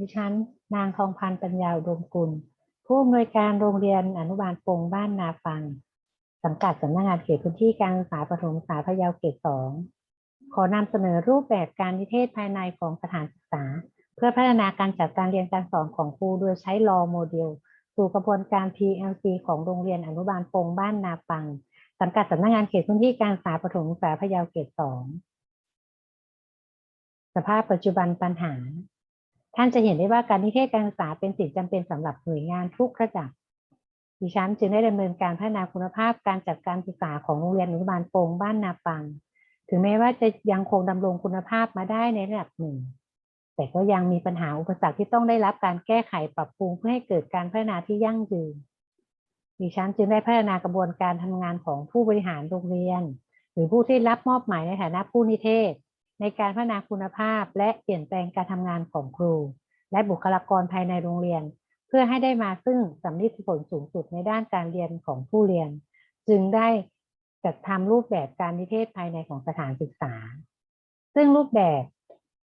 ดิฉันนางทองพันธ์ปัญญาอุดมกุล ผู้อำนวยการโรงเรียนอนุบาลปงบ้านนาฟัง สังกัดสำนักงานเขตพื้นที่การศึกษาประถมศึกษาพะเยาเขตสองขอนำเสนอรูปแบบการนิเทศภายในของสถานศึกษา เพื่อพัฒนาการจัดการเรียนการสอนของครูโดยใช้รอโมเดล สู่กระบวนการ PLC ของโรงเรียนอนุบาลปงบ้านนาปัง สังกัดสำนักงานเขตพื้นที่การศึกษาประถมศึกษาพะเยาเขตสองสภาพปัจจุบันปัญหา ท่านจะเห็นได้ว่าการนิเทศการศึกษาเป็นสิ่งจำเป็นสำหรับหน่วยงานทุกระดับดิฉันจึงได้ดำเนินการพัฒนาคุณภาพการจัดการศึกษาของโรงเรียนอนุบาลโปงบ้านนาปัง ถึงแม้ว่าจะยังคงดำรงคุณภาพมาได้ในระดับหนึ่ง แต่ก็ยังมีปัญหาอุปสรรคที่ต้องได้รับการแก้ไขปรับปรุงเพื่อให้เกิดการพัฒนาที่ยั่งยืนดิฉันจึงได้พัฒนากระบวนการทำงานของผู้บริหารโรงเรียน หรือผู้ที่รับมอบหมายในฐานะผู้นิเทศ ในการพัฒนาคุณภาพและเปลี่ยนแปลงการทำงานของครู และบุคลากรภายในโรงเรียน เพื่อให้ได้มาซึ่งสำลิดผลสูงสุดในด้านการเรียนของผู้เรียน จึงได้จัดทำรูปแบบการนิเทศภายในของสถานศึกษา ซึ่งรูปแบบ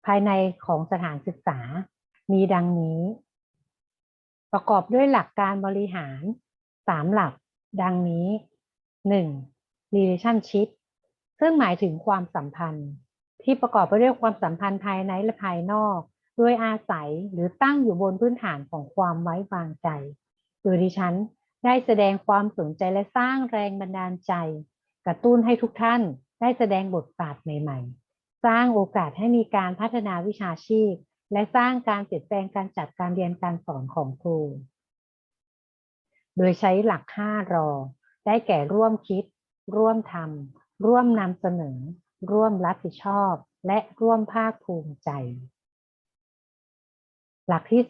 ภายในของสถานศึกษา มีดังนี้ ประกอบด้วยหลักการบริหาร3หลัก ดังนี้ 1. relationship ซึ่งหมายถึงความสัมพันธ์ ที่ประกอบไปด้วยความสัมพันธ์ภายในและภายนอก โดยอาศัยหรือตั้งอยู่บนพื้นฐานของความไว้วางใจ โดยดิฉันได้แสดงความสนใจและสร้างแรงบันดาลใจ กระตุ้นให้ทุกท่านได้แสดงบทบาทใหม่ ๆ สร้างโอกาสให้มีการพัฒนาวิชาชีพ และสร้างการเปลี่ยนแปลงการจัดการเรียนการสอนของครู โดยใช้หลัก 5 รอ ได้แก่ร่วมคิด ร่วมทำร่วมนำเสนอ ร่วมรับผิดชอบ และร่วมภาคภูมิใจ หลักที่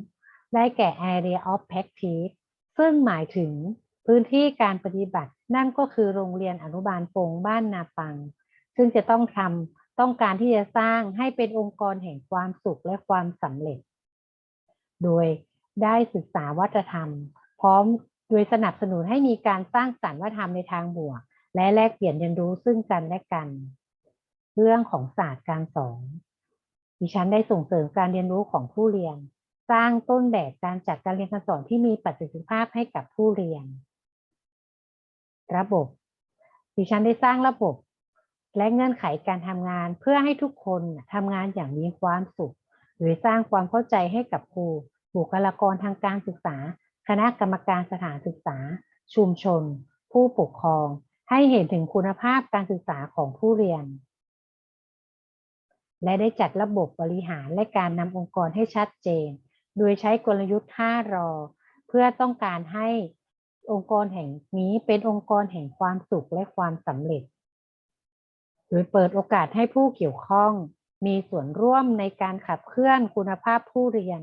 2 ได้แก่ area of practice ซึ่งหมายถึงพื้นที่การปฏิบัติ นั่นก็คือโรงเรียนอนุบาลโปงบ้านนาปัง ซึ่งจะต้องทำต้องการที่จะสร้างให้เป็นองค์กรแห่งความสุขและความสำเร็จ โดยได้ศึกษาวัฒนธรรม พร้อมโดยสนับสนุนให้มีการสร้างสรรค์วัฒนธรรมในทางบวก และแลกเปลี่ยนเรียนรู้ซึ่งกันและกัน เรื่องของศาสตร์การสอนดิฉันได้ส่งเสริมการเรียนรู้ของผู้เรียน สร้างต้นแบบการจัดการเรียนการสอนที่มีประสิทธิภาพให้กับผู้เรียน ระบบ ดิฉันได้สร้างระบบ และเงื่อนไขการทำงานเพื่อให้ทุกคนทำงานอย่างมีความสุข หรือสร้างความเข้าใจให้กับครูบุคลากรทางการศึกษา คณะกรรมการสถานศึกษา ชุมชน ผู้ปกครอง ให้เห็นถึงคุณภาพการศึกษาของผู้เรียน และได้จัดระบบบริหารและการนำองค์กรให้ชัดเจน โดยใช้กลยุทธ์ 5 รอ เพื่อต้องการให้องค์กรแห่งนี้เป็นองค์กรแห่งความสุขและความสำเร็จ โดยเปิดโอกาสให้ผู้เกี่ยวข้อง มีส่วนร่วมในการขับเคลื่อนคุณภาพผู้เรียน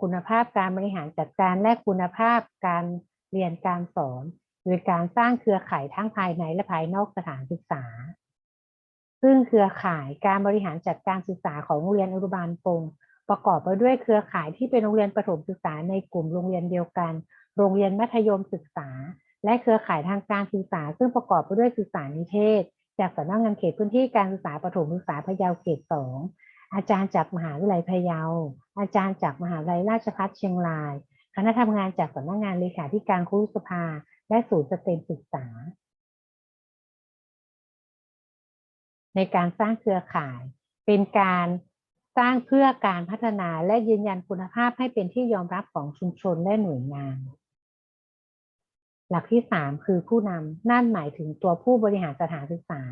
คุณภาพการบริหารจัดการและคุณภาพการเรียนการสอน โดยการสร้างเครือข่ายทั้งภายในและภายนอกสถานศึกษา ซึ่งเครือข่ายการบริหารจัดการศึกษาของโรงเรียนอนุบาลปงประกอบไปด้วยเครือข่ายที่เป็นโรงเรียนประถมศึกษาในกลุ่มโรงเรียนเดียวกัน โรงเรียนมัธยมศึกษา และเครือข่ายทางการศึกษา ซึ่งประกอบไปด้วยศึกษานิเทศ จากสำนักงานเขตพื้นที่การศึกษาประถมศึกษาพะเยาเขตสองอาจารย์จากมหาวิทยาลัยพะเยา อาจารย์จากมหาวิทยาลัยราชภัฏเชียงราย คณะทำงานจากสำนักงานเลขาธิการครุสภา และศูนย์สเต็มศึกษา ในการสร้างเครือข่าย เป็นการสร้างเพื่อการพัฒนาและยืนยันคุณภาพให้เป็นที่ยอมรับของชุมชนและหน่วยงาน หลักที่3คือผู้นำนั่นหมายถึงตัวผู้บริหารสถานศึกษา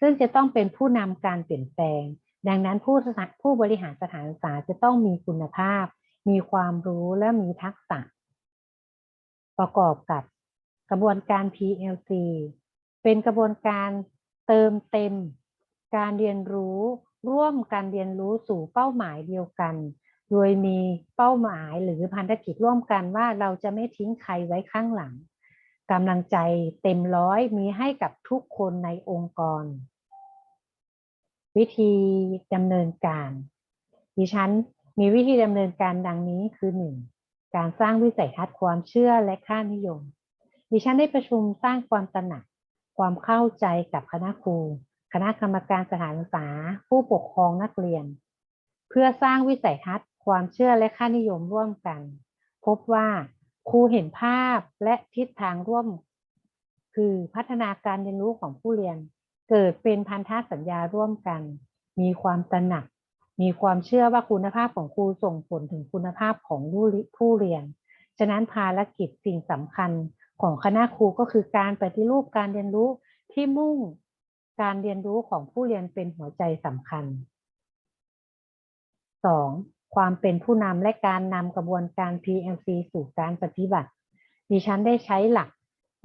ซึ่งจะต้องเป็นผู้นำการเปลี่ยนแปลง ดังนั้นผู้ผู้บริหารสถานศึกษาจะต้องมีคุณภาพ มีความรู้และมีทักษะ ประกอบกับ ระบวนการ PLC เป็นกระบวนการเติมเต็ม การเรียนรู้ร่วมกันเรียนรู้สู่เป้าหมายเดียวกัน โดยมีเป้าหมายหรือพันธกิจร่วมกันว่าเราจะไม่ทิ้งใครไว้ข้างหลังกำลังใจเต็มร้อยมีให้กับทุกคนในองค์กร วิธีดำเนินการดิฉันมีวิธีดำเนินการดังนี้คือ 1. การสร้างวิสัยทัศน์ความเชื่อและค่านิยม ดิฉันได้ประชุมสร้างความตระหนัก ความเข้าใจกับคณะครู คณะกรรมการสถานศึกษา ผู้ปกครองนักเรียน เพื่อสร้างวิสัยทัศน์ ความเชื่อและค่านิยมร่วมกัน พบว่าครูเห็นภาพและทิศทางร่วม คือพัฒนาการเรียนรู้ของผู้เรียน เกิดเป็นพันธสัญญาร่วมกัน มีความตระหนัก มีความเชื่อว่าคุณภาพของครูส่งผลถึงคุณภาพของผู้เรียน ฉะนั้นภารกิจสิ่งสำคัญ ของคณะครูก็คือการปฏิรูปการเรียนรู้ที่มุ่งการเรียนรู้ของผู้เรียนเป็นหัวใจสำคัญ 2. ความเป็นผู้นำและการนำกระบวนการ PLC สู่การปฏิบัติ ดิฉันได้ใช้หลัก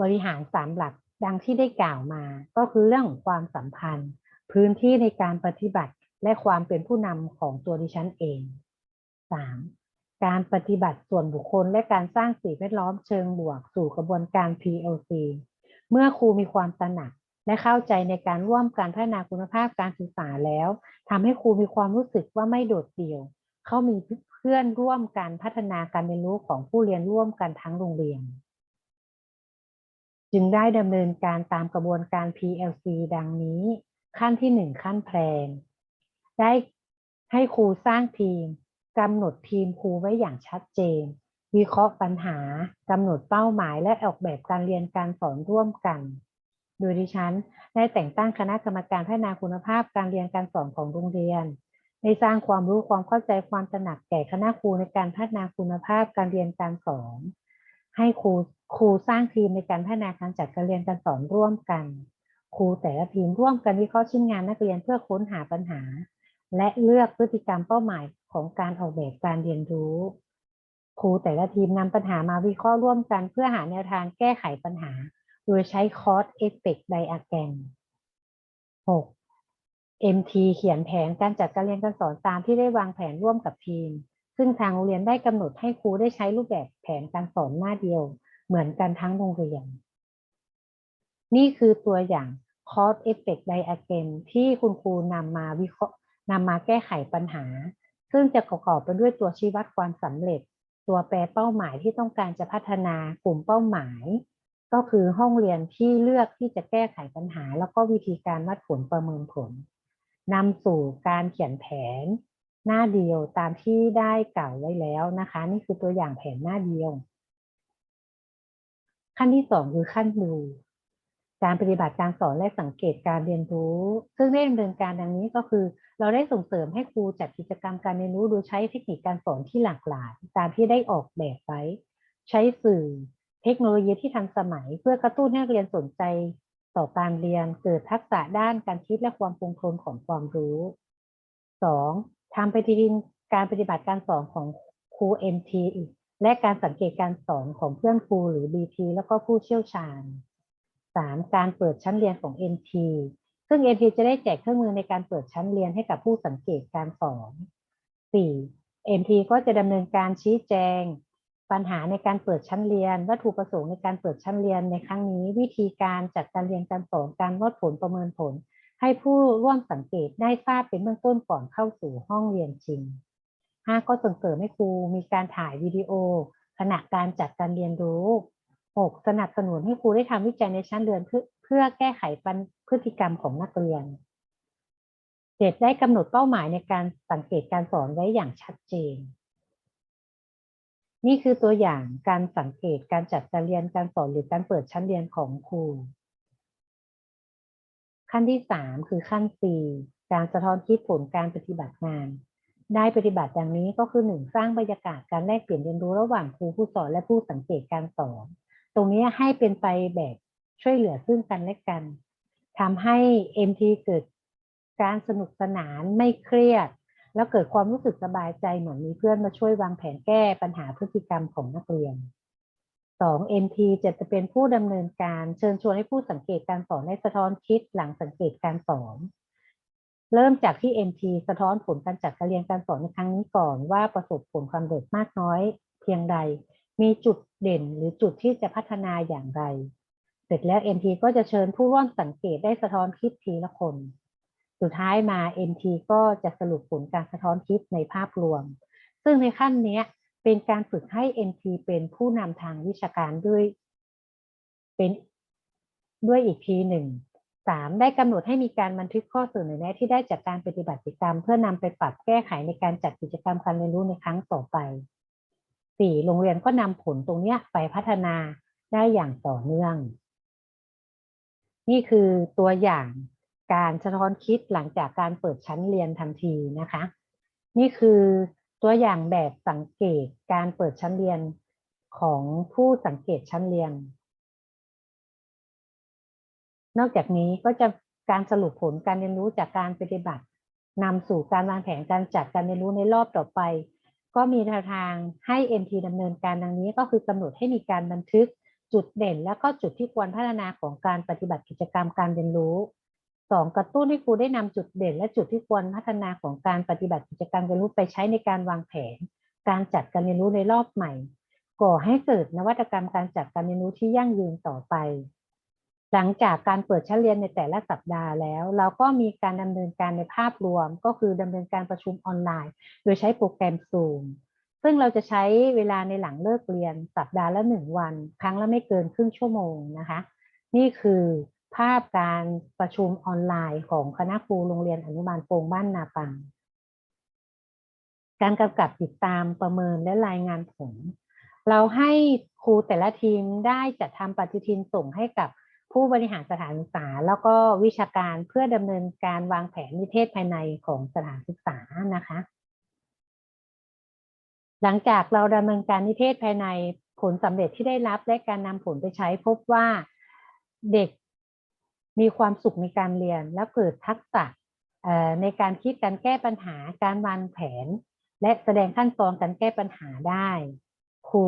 บริหารสามหลักดังที่ได้กล่าวมา ก็คือเรื่องของความสัมพันธ์ พื้นที่ในการปฏิบัติ และความเป็นผู้นำของตัวดิฉันเอง 3. การปฏิบัติส่วนบุคคลและการสร้างสิ่งแวดล้อมเชิงบวกสู่กระบวนการ PLC เมื่อครูมีความตระหนักและเข้าใจในการร่วมการพัฒนาคุณภาพการศึกษาแล้วทำให้ครูมีความรู้สึกว่าไม่โดดเดี่ยว เขามีเพื่อนร่วมกันพัฒนาการเรียนรู้ของผู้เรียนร่วมกันทั้งโรงเรียน จึงได้ดำเนินการตามกระบวนการ PLC ดังนี้ ขั้นที่ 1 ขั้นแพลนได้ให้ครูสร้างทีม กำหนดทีมครูไว้อย่างชัดเจน วิเคราะห์ปัญหากำหนดเป้าหมายและออกแบบการเรียนการสอนร่วมกัน โดยดิฉันได้แต่งตั้งคณะกรรมการพัฒนาคุณภาพการเรียนการสอนของโรงเรียนได้สร้างความรู้ความเข้าใจความตระหนักแก่คณะครูในการพัฒนาคุณภาพการเรียนการสอน ให้ครูครูสร้างทีมในการพัฒนาการจัดการเรียนการสอนร่วมกัน ครูแต่ละทีมร่วมกันวิเคราะห์ชิ้นงานนักเรียนเพื่อค้นหาปัญหา และเลือกพฤติกรรมเป้าหมาย ของการออกแบบการเรียนรู้ ครูแต่ละทีมนำปัญหามาวิเคราะห์ร่วมกัน เพื่อหาแนวทางแก้ไขปัญหา โดยใช้คอร์สเอฟเฟกต์ไดอะแกรม 6. MT เขียนแผนการจัดการเรียนการสอนตามที่ได้วางแผนร่วมกับทีม ซึ่งทางโรงเรียนได้กำหนดให้ครูได้ใช้รูปแบบแผนการสอนหน้าเดียว เหมือนกันทั้งโรงเรียน นี่คือตัวอย่าง Cause Effect Diagram ที่คุณครูนำมาวิเคราะห์นำมาแก้ไขปัญหา ซึ่งจะประกอบไปด้วยตัวชี้วัดความสำเร็จ ตัวแปรเป้าหมายที่ต้องการจะพัฒนากลุ่มเป้าหมาย ก็คือห้องเรียนที่เลือกที่จะแก้ไขปัญหา แล้วก็วิธีการวัดผลประเมินผลนำสู่การเขียนแผนหน้าเดียวตามที่ได้กล่าวไว้แล้วนะคะ นี่คือตัวอย่างแผนหน้าเดียว ขั้นที่สองคือขั้นดูการปฏิบัติการสอนและสังเกตการเรียนรู้ ซึ่งได้ดำเนินการดังนี้ก็คือ เราได้ส่งเสริมให้ครูจัดกิจกรรมการเรียนรู้โดยใช้เทคนิคการสอนที่หลากหลาย ตามที่ได้ออกแบบไว้ ใช้สื่อเทคโนโลยีที่ทันสมัย เพื่อกระตุ้นให้นักเรียนสนใจต่อการเรียนเกิดทักษะด้านการคิดและความคงทนของความรู้ 2. ทำปฏิทินการปฏิบัติการสอนของครู MT และการสังเกตการสอนของเพื่อนครูหรือ BT แล้วก็ผู้เชี่ยวชาญ 3. การเปิดชั้นเรียนของ MT ซึ่ง MT จะได้แจกเครื่องมือในการเปิดชั้นเรียนให้กับผู้สังเกตการสอน 4. MT ก็จะดำเนินการชี้แจง ปัญหาในการเปิดชั้นเรียน วัตถุประสงค์ในการเปิดชั้นเรียนในครั้งนี้ วิธีการจัดการเรียนการสอนการวัดผลประเมินผล ให้ผู้ร่วมสังเกตได้ทราบเป็นเบื้องต้นก่อนเข้าสู่ห้องเรียนจริง 5. ก็ส่งเสริมให้ครูมีการถ่ายวิดีโอ ขณะการจัดการเรียนรู้ 6. สนับสนุนให้ครูได้ทำวิจัยในชั้นเรียนเพื่อ พื่อแก้ไขปัญพฤติกรรมของนักเรียน 7. ได้กำหนดเป้าหมายในการสังเกตการสอนไว้อย่างชัดเจน นี่คือตัวอย่างการสังเกตการจัดการเรียนการสอนหรือการเปิดชั้นเรียนของครู ขั้นที่ 3 คือขั้น C การสะท้อนคิดผลการปฏิบัติงาน ได้ปฏิบัติดังนี้ก็คือ 1 สร้างบรรยากาศการแลกเปลี่ยนเรียนรู้ระหว่างครูผู้สอนและผู้สังเกตการสอน ตรงนี้ให้เป็นไปแบบ ช่วยเหลือซึ่งกันและกันทำให้ MT เกิดการสนุกสนานไม่เครียด แล้วเกิดความรู้สึกสบายใจเหมือนมีเพื่อนมาช่วยวางแผนแก้ปัญหาพฤติกรรมของนักเรียน 2. MT จะจะเป็นผู้ดำเนินการเชิญชวนให้ผู้สังเกตการสอนได้สะท้อนคิดหลังสังเกตการสอน เริ่มจากที่ MT สะท้อนผลการจัดการเรียนการสอนในครั้งนี้ก่อนว่าประสบผลความสำเร็จมากน้อย เพียงใด มีจุดเด่นหรือจุดที่จะพัฒนาอย่างไร เสร็จแล้ว MT ก็จะเชิญผู้ร่วมสังเกตได้สะท้อนคิดทีละคน สุดท้ายมา MT ก็จะสรุปผลการสะท้อนคิดในภาพรวม ซึ่งในขั้นนี้เป็นการฝึกให้ MT เป็นผู้นำทางวิชาการด้วย เป็นด้วยอีกทีหนึ่งสามได้กำหนดให้มีการบันทึกข้อเสนอแนะที่ได้จากการปฏิบัติกิจกรรม เพื่อนำไปปรับแก้ไขในการจัดกิจกรรมการเรียนรู้ในครั้งต่อไปสี่โรงเรียนก็นำผลตรงนี้ไปพัฒนาได้อย่างต่อเนื่อง นี่คือตัวอย่างการสะท้อนคิดหลังจากการเปิดชั้นเรียนทันทีนะคะ นี่คือตัวอย่างแบบสังเกตการเปิดชั้นเรียนของผู้สังเกตชั้นเรียน นอกจากนี้ก็จะการสรุปผลการเรียนรู้จากการปฏิบัตินำสู่การวางแผนการจัดการเรียนรู้ในรอบต่อไป ก็มีแนวทางให้ NT ดำเนินการดังนี้ก็คือกำหนดให้มีการบันทึก จุดเด่นและก็จุดที่ควรพัฒนาของการปฏิบัติกิจกรรมการเรียนรู้สองกระตุ้นให้ครูได้นำจุดเด่น และจุดที่ควรพัฒนาของการปฏิบัติกิจกรรมการเรียนรู้ไปใช้ในการวางแผน การจัดการเรียนรู้ในรอบใหม่ ก่อให้เกิดนวัตกรรมการจัดการเรียนรู้ที่ยั่งยืนต่อไป หลังจากการเปิดชั้นเรียนในแต่ละสัปดาห์แล้ว เราก็มีการดำเนินการในภาพรวม ก็คือดำเนินการประชุมออนไลน์ โดยใช้โปรแกรม Zoom ซึ่งเราจะใช้เวลาในหลังเลิกเรียนสัปดาห์ละหนึ่งวัน ครั้งละไม่เกินครึ่งชั่วโมงนะคะ นี่คือภาพการประชุมออนไลน์ของคณะครูโรงเรียนอนุบาลโปงบ้านนาปัง การกำกับติดตามประเมินและรายงานผล เราให้ครูแต่ละทีมได้จัดทำปฏิทินส่งให้กับผู้บริหารสถานศึกษา แล้วก็วิชาการเพื่อดำเนินการวางแผนนิเทศภายในของสถานศึกษานะคะ หลังจากเราดำเนินการนิเทศภายในผลสำเร็จที่ได้รับและการนำผลไปใช้พบว่าเด็กมีความสุขในการเรียน และเกิดทักษะในการคิดการแก้ปัญหาการวางแผน และแสดงขั้นตอนการแก้ปัญหาได้ ครู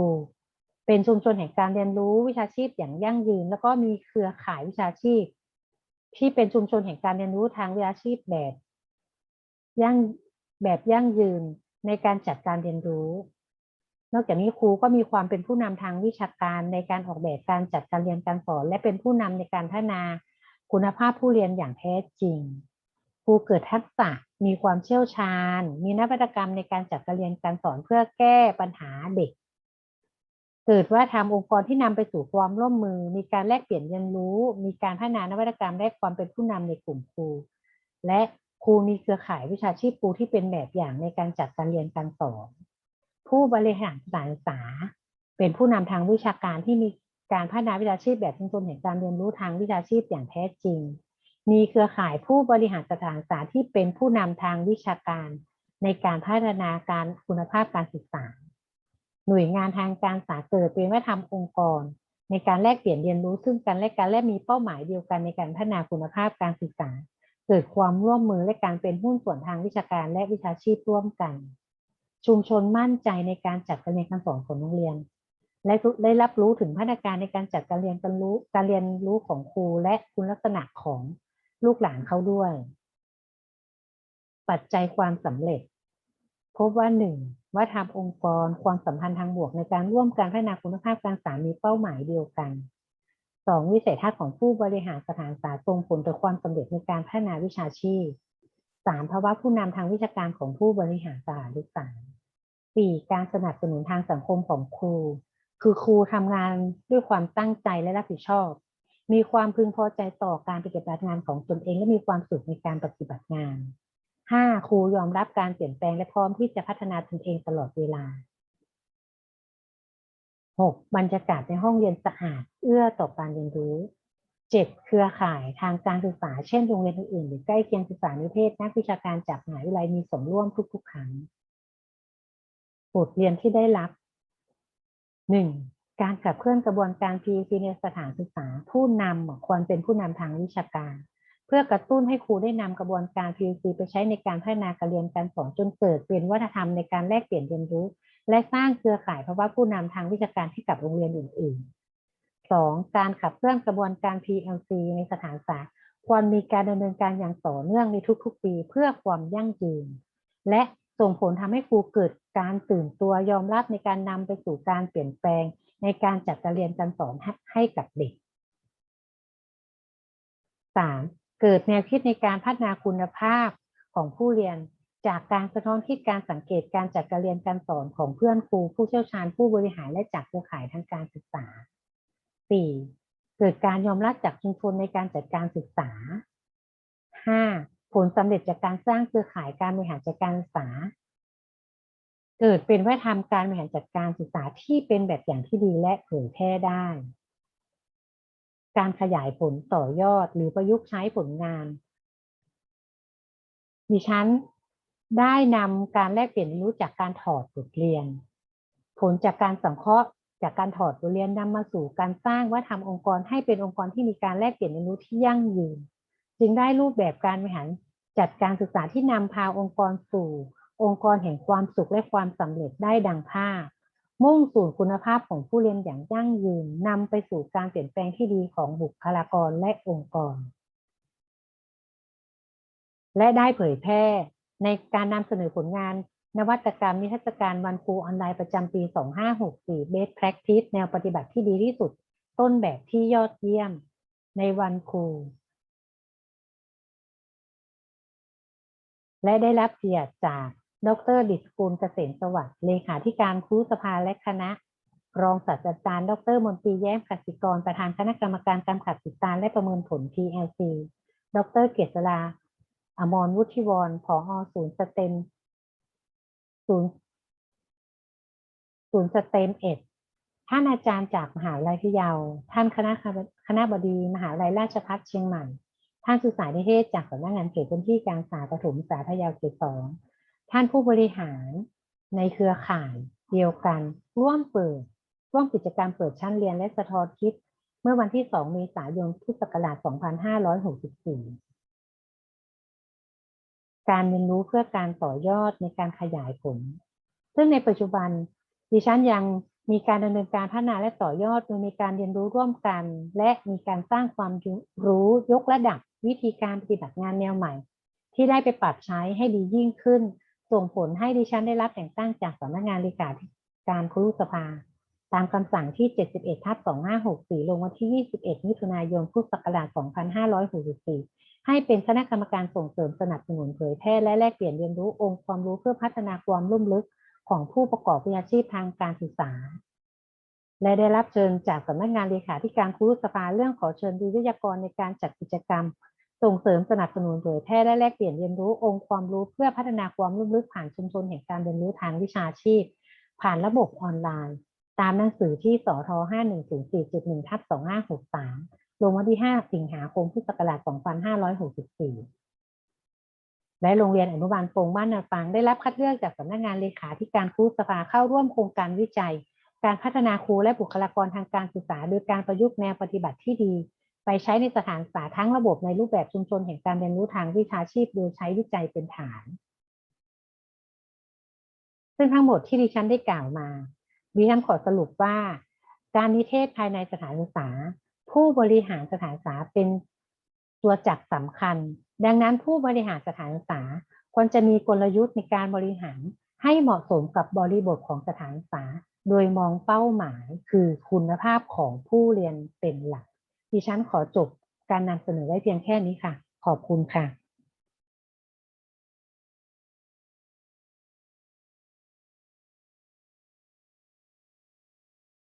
เป็นชุมชนแห่งการเรียนรู้วิชาชีพอย่างยั่งยืน แล้วก็มีเครือข่ายวิชาชีพ ที่เป็นชุมชนแห่งการเรียนรู้ทางวิชาชีพแบบยั่งแบบยั่งยืน ในการจัดการเรียนรู้ นอกจากนี้ครูก็มีความเป็นผู้นำทางวิชาการในการออกแบบการจัดการเรียนการสอน และเป็นผู้นำในการพัฒนาคุณภาพผู้เรียนอย่างแท้จริง ครูเกิดทักษะมีความเชี่ยวชาญ มีนวัตกรรมในการจัดการเรียนการสอนเพื่อแก้ปัญหาเด็ก เกิดว่าทำองค์กรที่นำไปสู่ความร่วมมือ มีการแลกเปลี่ยนเรียนรู้ มีการพัฒนานวัตกรรมและความเป็นผู้นำในกลุ่มครู และ ครูมีเครือข่ายวิชาชีพครูที่เป็นแบบอย่างในการจัดการเรียนการสอน ผู้บริหารสถานศึกษา เป็นผู้นำทางวิชาการที่มีการพัฒนาวิชาชีพแบบชุมชนแห่งการเรียนรู้ทางวิชาชีพอย่างแท้จริง มีเครือข่ายผู้บริหารสถานศึกษาที่เป็นผู้นำทางวิชาการ ในการพัฒนาการคุณภาพการศึกษา หน่วยงานทางการศึกษาเกิดเป็นวัฒนธรรมองค์กร ในการแลกเปลี่ยนเรียนรู้ซึ่งกันและกันและมีเป้าหมายเดียวกันในการพัฒนาคุณภาพการศึกษา เกิดความร่วมมือและการเป็นหุ้นส่วนทางวิชาการและวิชาชีพร่วมกัน ชุมชนมั่นใจในการจัดการเรียนการสอนของโรงเรียน และได้รับรู้ถึงพัฒนาการในการจัดการเรียนการรู้การเรียนรู้ของครูและคุณลักษณะของลูกหลานเขาด้วย ปัจจัยความสำเร็จ พบว่าหนึ่งว่าทำองค์กรความสัมพันธ์ทางบวกในการร่วมการพัฒนาคุณภาพการศึกษามีเป้าหมายเดียวกัน สองวิสัยทัศน์ของผู้บริหารสถานศึกษาส่งผลต่อความสำเร็จในการพัฒนาวิชาชีพสามภาวะผู้นำทางวิชาการของผู้บริหารสถานศึกษาสี่การสนับสนุนทางสังคมของครู คือครูทำงานด้วยความตั้งใจและรับผิดชอบ มีความพึงพอใจต่อการปฏิบัติงานของตนเองและมีความสุขในการปฏิบัติงาน 5. ครูยอมรับการเปลี่ยนแปลงและพร้อมที่จะพัฒนาตนเองตลอดเวลา 6. บรรยากาศในห้องเรียนสะอาด เอื้อต่อการเรียนรู้ 7. เครือข่ายทางการศึกษา เช่นโรงเรียนอื่นๆหรือใกล้เคียงศึกษานิเทศ นักวิชาการจากมหาวิทยาลัยมีส่วนร่วมทุกๆ ครั้งบทเรียนที่ได้รับหนึ่งการขับเคลื่อนกระบวนการ PEC ในสถานศึกษา ผู้นำควรเป็นผู้นำทางวิชาการ เพื่อกระตุ้นให้ครูได้นำกระบวนการ PEC ไปใช้ในการพัฒนาการเรียนการสอนจนเกิดเป็นวัฒนธรรมในการแลกเปลี่ยนเรียนรู้ และสร้างเครือข่ายภาวะผู้นำทางวิชาการให้กับโรงเรียนอื่นๆ 2. การขับเคลื่อนกระบวนการ PLC ในสถานศึกษาควรมีการดำเนินการอย่างต่อเนื่องในทุกๆ ปีเพื่อความยั่งยืน และส่งผลทำให้ครูเกิดการตื่นตัวยอมรับในการนำไปสู่การเปลี่ยนแปลง ในการจัดการเรียนการสอนให้กับเด็ก 3. เกิดแนวคิดในการพัฒนาคุณภาพของผู้เรียน จากการสะท้อนที่การสังเกตการจัดการเรียนการสอนของเพื่อนครูผู้เชี่ยวชาญผู้บริหารและจากเครือข่ายทางการศึกษา 4. เกิดการยอมรับจากชุมชนในการจัดการศึกษา 5. ผลสำเร็จจากการสร้างเครือข่ายการบริหารจัดการศึกษา เกิดเป็นวัฒนธรรมการบริหารจัดการศึกษาที่เป็นแบบอย่างที่ดีและเผยแพร่ได้ การขยายผลต่อยอดหรือประยุกต์ใช้ผลงานดิฉัน ได้นำการแลกเปลี่ยนเรียนรู้จากการถอดบทเรียน ผลจากการสังเคราะห์จากการถอดบทเรียนนำมาสู่การสร้างวัฒนธรรมองค์กรให้เป็นองค์กรที่มีการแลกเปลี่ยนเรียนรู้ที่ยั่งยืน จึงได้รูปแบบการบริหารจัดการศึกษาที่นำพาองค์กรสู่ องค์กรแห่งความสุขและความสำเร็จได้ดังภาพ มุ่งสู่คุณภาพของผู้เรียนอย่างยั่งยืนนำไปสู่การเปลี่ยนแปลงที่ดีของบุคลากรและองค์กร และได้เผยแพร่ ในการนำเสนอผลงานนวัตกรรมนิทรรศการวันครูออนไลน์ประจำปี 2564 Best Practice แนวปฏิบัติที่ดีที่สุด ต้นแบบที่ยอดเยี่ยมในวันครู และได้รับเกียรติจาก ดรดิสกุลเกษมสวัสดิ์เลขาธิการครุสภาและคณะ รองศาสตราจารย์ ดรมนตรีแย้มกสิกร ประธานคณะกรรมการกำกับติดตามและประเมินผล TLC ดรเกษรา อมรวุฒิวรผอศูนย์สเต็มศูนย์ศูนย์สเต็มเอ็ดท่านอาจารย์จากมหาวิทยาลัยพะเยา ท่านคณะคณะบดีมหาวิทยาลัยราชภัฏเชียงใหม่ ท่านศึกษานิเทศจากสำนักงานเขตพื้นที่การศึกษาประถมศึกษาพะเยาเขตสอง ท่านผู้บริหารในเครือข่ายเดียวกัน ร่วมเปิด ร่วมกิจกรรมเปิดชั้นเรียนและสะท้อนคิด เมื่อวันที่ 2 เมษายน พุทธศักราช 2564 การเรียนรู้เพื่อการต่อยอดในการขยายผล ซึ่งในปัจจุบันดิฉันยังมีการดำเนินการพัฒนาและต่อยอดโดยมีการเรียนรู้ร่วมกัน และมีการสร้างความรู้ยกระดับวิธีการปฏิบัติงานแนวใหม่ ที่ได้ไปปรับใช้ให้ดียิ่งขึ้น ส่งผลให้ดิฉันได้รับแต่งตั้งจากสำนักงานเลขาธิการครุสภา ตามคำสั่งที่ 71ทับ2564 ลงวันที่ 21 มิถุนายน พุทธศักราช 2564 ให้เป็นคณะกรรมการส่งเสริมสนับสนุนเผยแพร่และแลกเปลี่ยนเรียนรู้องค์ความรู้เพื่อพัฒนาความลุ่มลึกของผู้ประกอบวิชาชีพทางการศึกษา และได้รับเชิญจากสำนักงานเลขาธิการครุสภาเรื่องขอเชิญวิทยากรในการจัดกิจกรรม ส่งเสริมสนับสนุนเผยแพร่และแลกเปลี่ยนเรียนรู้องค์ความรู้เพื่อพัฒนาความลุ่มลึกผ่านชุมชนแห่งการเรียนรู้ทางวิชาชีพ ผ่านระบบออนไลน์ ตามหนังสือที่สท5104.1ทับ2563 ลงวันที่ 5 สิงหาคมพุทธศักราช 2564 และโรงเรียนอนุบาลโปงบ้านนาฟังได้รับคัดเลือกจากสำนักงานเลขาธิการครูสภาเข้าร่วมโครงการวิจัย การพัฒนาครูและบุคลากรทางการศึกษา โดยการประยุกต์แนวปฏิบัติที่ดี ไปใช้ในสถานศึกษาทั้งระบบในรูปแบบชุมชนแห่งการเรียนรู้ทางวิชาชีพ โดยใช้วิจัยเป็นฐาน ซึ่งทั้งหมดที่ดิฉันได้กล่าวมาดิฉันขอสรุปว่า การนิเทศภายในสถานศึกษา ผู้บริหารสถานศึกษาเป็นตัวจักรสำคัญ ดังนั้นผู้บริหารสถานศึกษาควรจะมีกลยุทธ์ในการบริหารให้เหมาะสมกับบริบทของสถานศึกษา โดยมองเป้าหมายคือคุณภาพของผู้เรียนเป็นหลัก ดิฉันขอจบการนำเสนอไว้เพียงแค่นี้ค่ะ ขอบคุณค่ะ